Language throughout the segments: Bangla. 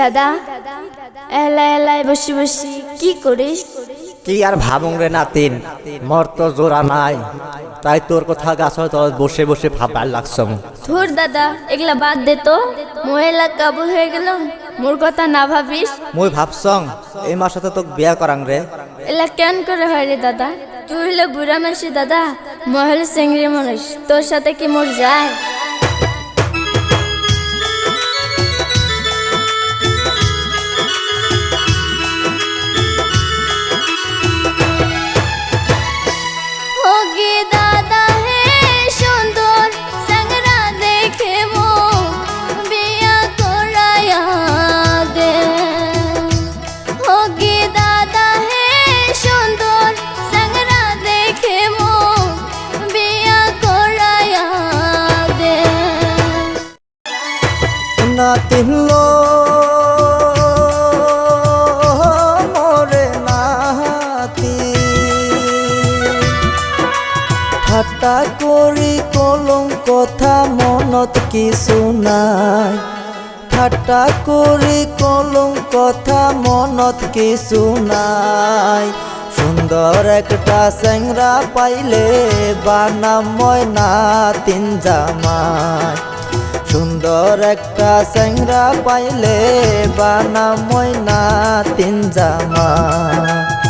দাদা? এলা এলাই বসে বসে কি করিস? কি আর ভাবুং রে নাতিন মোর তো জোড়া নাই। তাই তোর কথা গাছ বসে বসে ভাবার লাগছম ধুর দাদা এগুলা বাদ দে তো। মহিলা কাবু হয়ে গেলাম মোর কথা না ভাবিস? মুই ভাবছং এই মাসে তো তোক বিয়া করাং রে। এলা কেন করে হয় রে দাদা? তুই হলে বুড়া মানুষ দাদা মহল সেঙ্গরি মানুষ তোর সাথে কি মোর যায়? নাতিন লো। মরে নাতি ঠাট্টা করি কলম কথা মনত কিছু নাই। ঠাট্টা করি কলম কথা মনত কিছু নাই। সুন্দর একটা চেংরা পাইলে বানাম ময়না তিন জামাই। সুন্দর একটা চেংরা পাইলে বানা ময়না তিন জামাই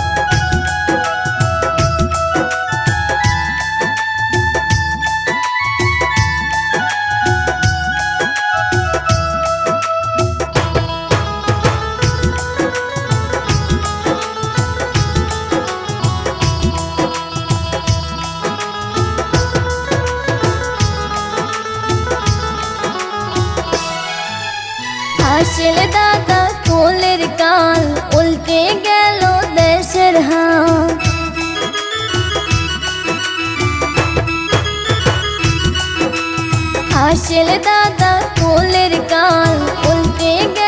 হাসিল দাদা কোলের কাল উল্টে গেল দেশের হাল। হাসিল দাদা কোলের কাল উল্টে গেল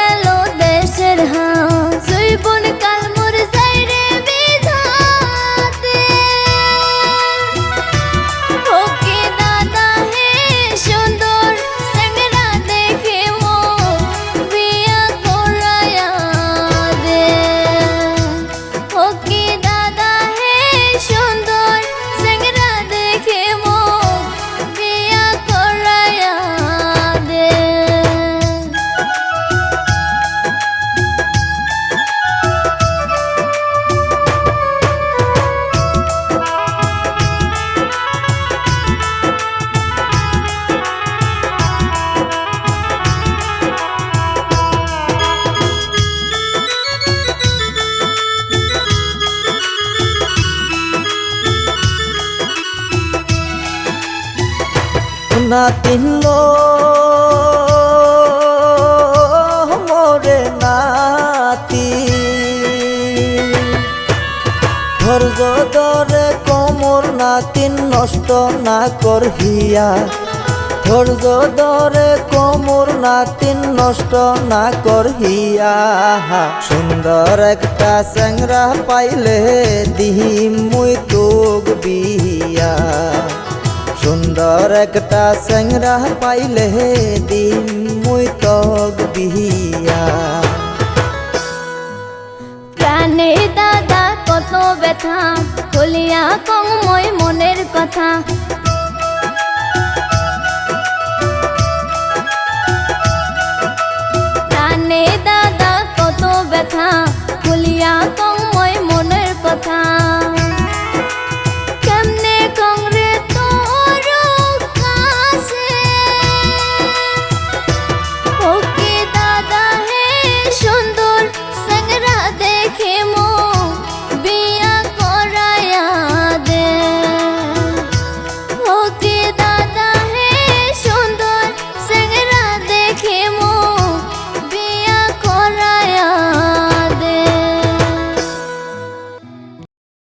নাতিন লো মরে নাতি ধৈর্য ধরে কমর নাতিন নষ্ট না করহিয়া ধৈর্য ধরে কমর নাতিন নষ্ট না করহিয়া সুন্দর একটা চেংরা পাইলে দিহিম মুই তোক বিয়া সুন্দর একটা চেংরা পাইলে দিন মুই তক বিহিয়া। প্রাণে দাদা কত ব্যথা খুলিয়া কম মই মনের কথা। প্রাণে দাদা কত ব্যথা খুলিয়া কম মই মনের কথা।